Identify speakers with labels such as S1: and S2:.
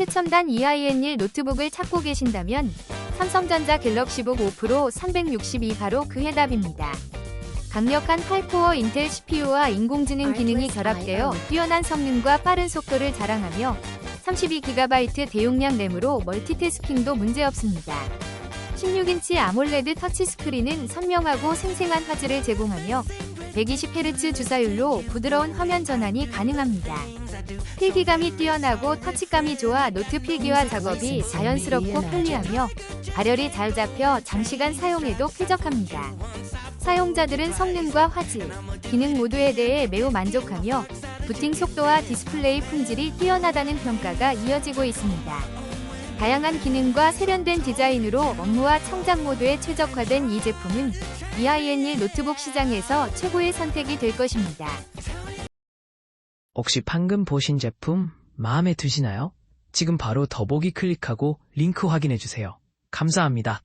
S1: 최첨단 EIN1 노트북을 찾고 계신다면 삼성전자 갤럭시 북 5 프로 362 바로 그 해답입니다. 강력한 8코어 인텔 CPU와 인공지능 기능이 결합되어 뛰어난 성능과 빠른 속도를 자랑하며 32GB 대용량 램으로 멀티태스킹도 문제없습니다. 16인치 아몰레드 터치스크린은 선명하고 생생한 화질을 제공하며 120Hz 주사율로 부드러운 화면 전환이 가능합니다. 필기감이 뛰어나고 터치감이 좋아 노트 필기와 작업이 자연스럽고 편리하며 발열이 잘 잡혀 장시간 사용해도 쾌적합니다. 사용자들은 성능과 화질, 기능 모두에 대해 매우 만족하며 부팅 속도와 디스플레이 품질이 뛰어나다는 평가가 이어지고 있습니다. 다양한 기능과 세련된 디자인으로 업무와 청작 모두에 최적화된 이 제품은 EIN1 노트북 시장에서 최고의 선택이 될 것입니다.
S2: 혹시 방금 보신 제품 마음에 드시나요? 지금 바로 더보기 클릭하고 링크 확인해 주세요. 감사합니다.